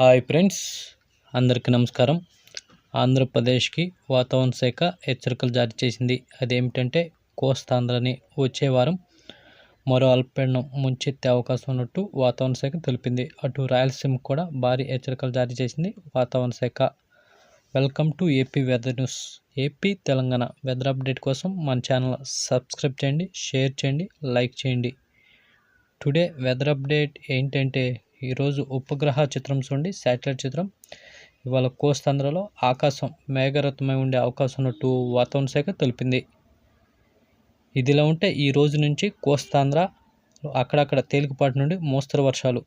Hi friends అందరికీ నమస్కారం. ఆంధ్రప్రదేశ్కి వాతావరణ శాఖ హెచ్చరికలు జారీ చేసింది. అదేమిటంటే కోస్తాంధ్రని వచ్చే వారం మరో అల్పపీడనం ముంచెత్తే అవకాశం ఉన్నట్టు వాతావరణ శాఖ తెలిపింది. అటు రాయలసీమకు కూడా భారీ హెచ్చరికలు జారీ చేసింది వాతావరణ శాఖ. Welcome to AP weather news. AP Telangana weather update కోసం మన ఛానల్ సబ్స్క్రైబ్ చేయండి షేర్ చేయండి లైక్ చేయండి. టుడే వెదర్ అప్డేట్ ఏంటంటే ఈరోజు ఉపగ్రహ చిత్రం చూడండి శాటిలైట్ చిత్రం. ఇవాళ కోస్తాంధ్రలో ఆకాశం మేఘరత్నమై ఉండే అవకాశం ఉన్నట్టు వాతావరణ శాఖ తెలిపింది. ఇదిలా ఉంటే ఈ రోజు నుంచి కోస్తాంధ్ర అక్కడక్కడ తేలికపాటి నుండి మోస్తరు వర్షాలు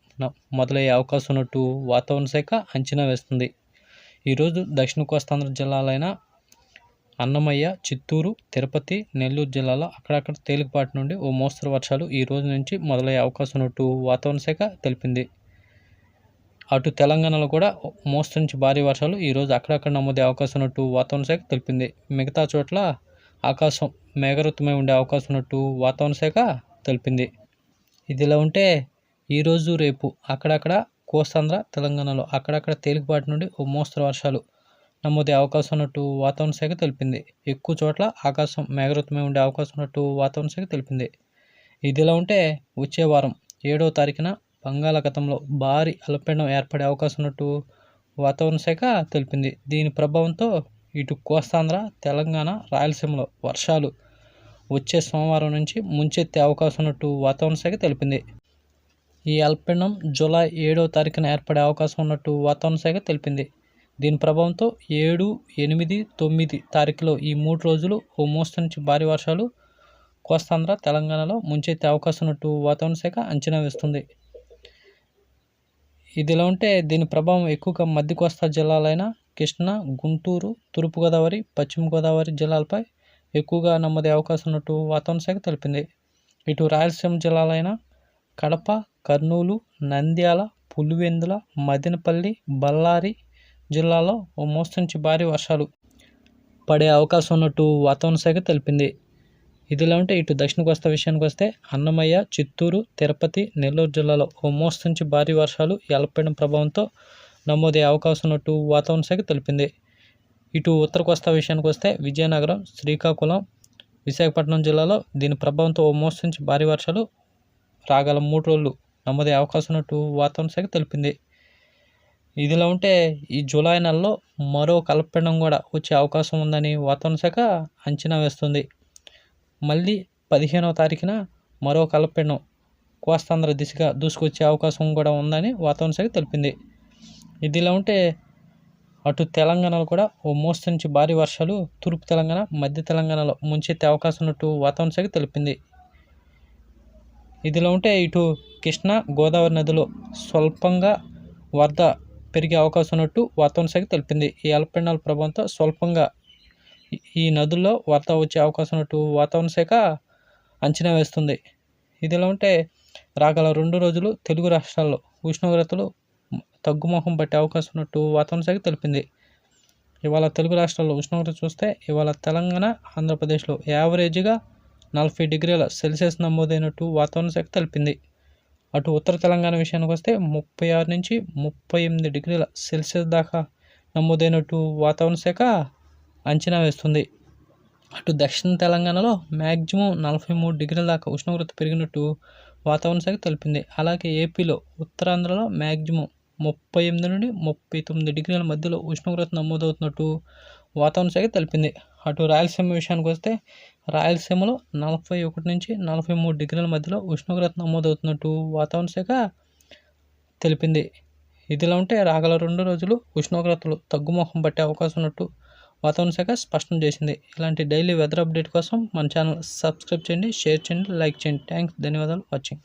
మొదలయ్యే అవకాశం ఉన్నట్టు వాతావరణ శాఖ అంచనా వేస్తుంది. ఈరోజు దక్షిణ కోస్తాంధ్ర జిల్లాలైన అన్నమయ్య చిత్తూరు తిరుపతి నెల్లూరు జిల్లాలో అక్కడక్కడ తేలికపాటి నుండి ఓ మోస్తరు వర్షాలు ఈ రోజు నుంచి మొదలయ్యే అవకాశం ఉన్నట్టు వాతావరణ శాఖ తెలిపింది. అటు తెలంగాణలో కూడా మోస్తరు నుంచి భారీ వర్షాలు ఈరోజు అక్కడక్కడ నమోదే అవకాశం ఉన్నట్టు వాతావరణ శాఖ తెలిపింది. మిగతా చోట్ల ఆకాశం మేఘరుతమై ఉండే అవకాశం ఉన్నట్టు వాతావరణ శాఖ తెలిపింది. ఇదిలా ఉంటే ఈరోజు రేపు అక్కడక్కడ కోస్తాంధ్ర తెలంగాణలో అక్కడక్కడ తేలికపాటి నుండి ఓ మోస్తరు వర్షాలు నమోదే అవకాశం ఉన్నట్టు వాతావరణ శాఖ తెలిపింది. ఎక్కువ చోట్ల ఆకాశం మేఘరుతమై ఉండే అవకాశం ఉన్నట్టు వాతావరణ శాఖ తెలిపింది. ఇదిలా ఉంటే వచ్చే వారం ఏడో తారీఖున బంగాళాఖాతంలో భారీ అల్పపీడనం ఏర్పడే అవకాశం ఉన్నట్టు వాతావరణ శాఖ తెలిపింది. దీని ప్రభావంతో ఇటు కోస్తాంధ్ర తెలంగాణ రాయలసీమలో వర్షాలు వచ్చే సోమవారం నుంచి ముంచెత్తే అవకాశం ఉన్నట్టు వాతావరణ శాఖ తెలిపింది. ఈ అల్పపీడనం జూలై ఏడవ తారీఖున ఏర్పడే అవకాశం ఉన్నట్టు వాతావరణ శాఖ తెలిపింది. దీని ప్రభావంతో ఏడు ఎనిమిది తొమ్మిది తారీఖులో ఈ మూడు రోజులు ఓ మోస్తు నుంచి భారీ వర్షాలు కోస్తాంధ్ర తెలంగాణలో ముంచెత్తే అవకాశం ఉన్నట్టు వాతావరణ శాఖ అంచనా వేస్తుంది. ఇదిలా ఉంటే దీని ప్రభావం ఎక్కువగా మధ్య కోస్తా జిల్లాలైన కృష్ణా గుంటూరు తూర్పుగోదావరి పశ్చిమ గోదావరి జిల్లాలపై ఎక్కువగా నమ్మదే అవకాశం ఉన్నట్టు వాతావరణ శాఖ తెలిపింది. ఇటు రాయలసీమ జిల్లాలైన కడప కర్నూలు నంద్యాల పులివెందుల మదనపల్లి బళ్ళారి జిల్లాలో ఓ మోస్తు నుంచి భారీ వర్షాలు పడే అవకాశం ఉన్నట్టు వాతావరణ శాఖ తెలిపింది. ఇదిలా ఉంటే ఇటు దక్షిణ కోస్తా విషయానికి వస్తే అన్నమయ్య చిత్తూరు తిరుపతి నెల్లూరు జిల్లాలో ఓ మోస్తు నుంచి భారీ వర్షాలు ఈ ప్రభావంతో నమోదే అవకాశం ఉన్నట్టు వాతావరణ శాఖ తెలిపింది. ఇటు ఉత్తర కోస్తా విషయానికి వస్తే విజయనగరం శ్రీకాకుళం విశాఖపట్నం జిల్లాలో దీని ప్రభావంతో ఓ మోస్తు నుంచి భారీ వర్షాలు రాగల మూడు రోజులు నమోదే అవకాశం ఉన్నట్టు వాతావరణ శాఖ తెలిపింది. ఇదిలా ఉంటే ఈ జూలై నెలలో మరో కల్పపీడనం కూడా వచ్చే అవకాశం ఉందని వాతావరణ శాఖ అంచనా వేస్తుంది. మళ్ళీ పదిహేనవ తారీఖున మరో కల్పపీడనం కోస్తాంధ్ర దిశగా దూసుకొచ్చే అవకాశం కూడా ఉందని వాతావరణ శాఖ తెలిపింది. ఇదిలా ఉంటే అటు తెలంగాణలో కూడా ఓ మోస్తు నుంచి భారీ వర్షాలు తూర్పు తెలంగాణ మధ్య తెలంగాణలో ముంచెత్తే అవకాశం ఉన్నట్టు వాతావరణ శాఖ తెలిపింది. ఇదిలా ఉంటే ఇటు కృష్ణా గోదావరి నదిలో స్వల్పంగా వరద పెరిగే అవకాశం ఉన్నట్టు వాతావరణ శాఖ తెలిపింది. ఈ అల్పపీడనాల ప్రభావంతో స్వల్పంగా ఈ నదుల్లో వరద వచ్చే అవకాశం ఉన్నట్టు వాతావరణ శాఖ అంచనా వేస్తుంది. ఇదిలా ఉంటే రాగల రెండు రోజులు తెలుగు రాష్ట్రాల్లో ఉష్ణోగ్రతలు తగ్గుముఖం పట్టే అవకాశం ఉన్నట్టు వాతావరణ శాఖ తెలిపింది. ఇవాళ తెలుగు రాష్ట్రాల్లో ఉష్ణోగ్రత చూస్తే ఇవాళ తెలంగాణ ఆంధ్రప్రదేశ్లో యావరేజ్గా నలభై డిగ్రీల సెల్సియస్ నమోదైనట్టు వాతావరణ శాఖ తెలిపింది. అటు ఉత్తర తెలంగాణ విషయానికి వస్తే ముప్పై ఆరు నుంచి ముప్పై ఎనిమిది డిగ్రీల సెల్సియస్ దాకా నమోదైనట్టు వాతావరణ శాఖ అంచనా వేస్తుంది. అటు దక్షిణ తెలంగాణలో మ్యాక్సిమం నలభై మూడు డిగ్రీల దాకా ఉష్ణోగ్రత పెరిగినట్టు వాతావరణ శాఖ తెలిపింది. అలాగే ఏపీలో ఉత్తరాంధ్రలో మ్యాక్సిమం ముప్పై ఎనిమిది నుండి ముప్పై తొమ్మిది డిగ్రీల మధ్యలో ఉష్ణోగ్రత నమోదవుతున్నట్టు వాతావరణ శాఖ తెలిపింది. అటు రాయలసీమ విషయానికి వస్తే రాయలసీమలో నలభై ఒకటి నుంచి నలభై మూడు డిగ్రీల మధ్యలో ఉష్ణోగ్రత నమోదవుతున్నట్టు వాతావరణ శాఖ తెలిపింది. ఇదిలా ఉంటే రాగల రెండు రోజులు ఉష్ణోగ్రతలు తగ్గుముఖం పట్టే అవకాశం ఉన్నట్టు వాతావరణ శాఖ స్పష్టం చేసింది. ఇలాంటి డైలీ వెదర్ అప్డేట్ కోసం మన ఛానల్ సబ్స్క్రైబ్ చేయండి షేర్ చేయండి లైక్ చేయండి. థ్యాంక్స్ ధన్యవాదాలు వాచింగ్.